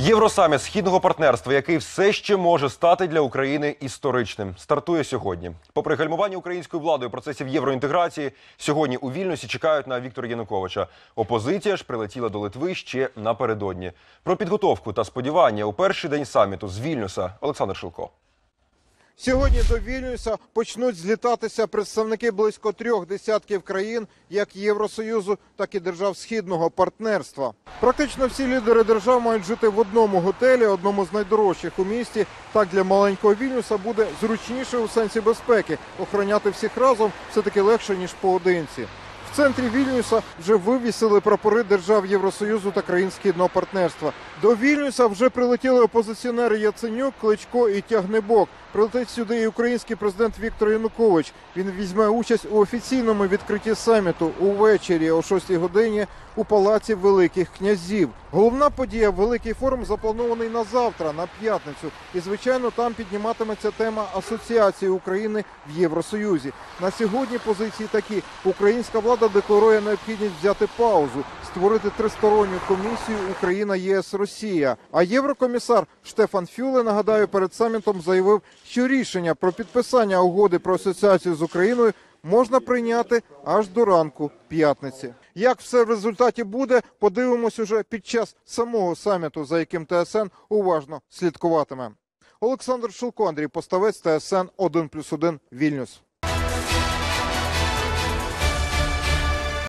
Євросаміт східного партнерства, який все ще може стати для України історичним, стартує сьогодні. Попри гальмування українською владою процесів євроінтеграції, сьогодні у Вільнюсі чекають на Віктора Януковича. Опозиція ж прилетіла до Литви ще напередодні. Про підготовку та сподівання у перший день саміту з Вільнюса Олександр Шилко. Сьогодні до Вільнюса почнуть злітатися представники близько трьох десятків країн, як Євросоюзу, так і держав східного партнерства. Практично всі лідери держав мають жити в одному готелі, одному з найдорожчих у місті. Так для маленького Вільнюса буде зручніше у сенсі безпеки. Охороняти всіх разом все таки легше ніж поодинці. В центрі Вільнюса вже вивісили прапори держав Євросоюзу та країн східного партнерства. До Вільнюса вже прилетіли опозиціонери Яценюк, Кличко і Тягнебок. Прилетить сюди і український президент Віктор Янукович. Він візьме участь у офіційному відкритті саміту увечері о 6-й годині у палаці Великих Князів. Головна подія Великий форум запланований на завтра, на п'ятницю. І звичайно, там підніматиметься тема асоціації України в Євросоюзі. На сьогодні позиції такі: українська влада декларує необхідність взяти паузу, створити тристоронню комісію Україна ЄС Росія. А єврокомісар Штефан Фюле нагадаю перед самітом заявив, що рішення про підписання угоди про асоціацію з Україною можна прийняти аж до ранку п'ятниці. Як все в результаті буде, подивимось уже під час самого саміту, за яким ТСН уважно слідкуватиме. Олександр Шилко, Андрій Поставець, ТСН 1+,1, Вільнюс.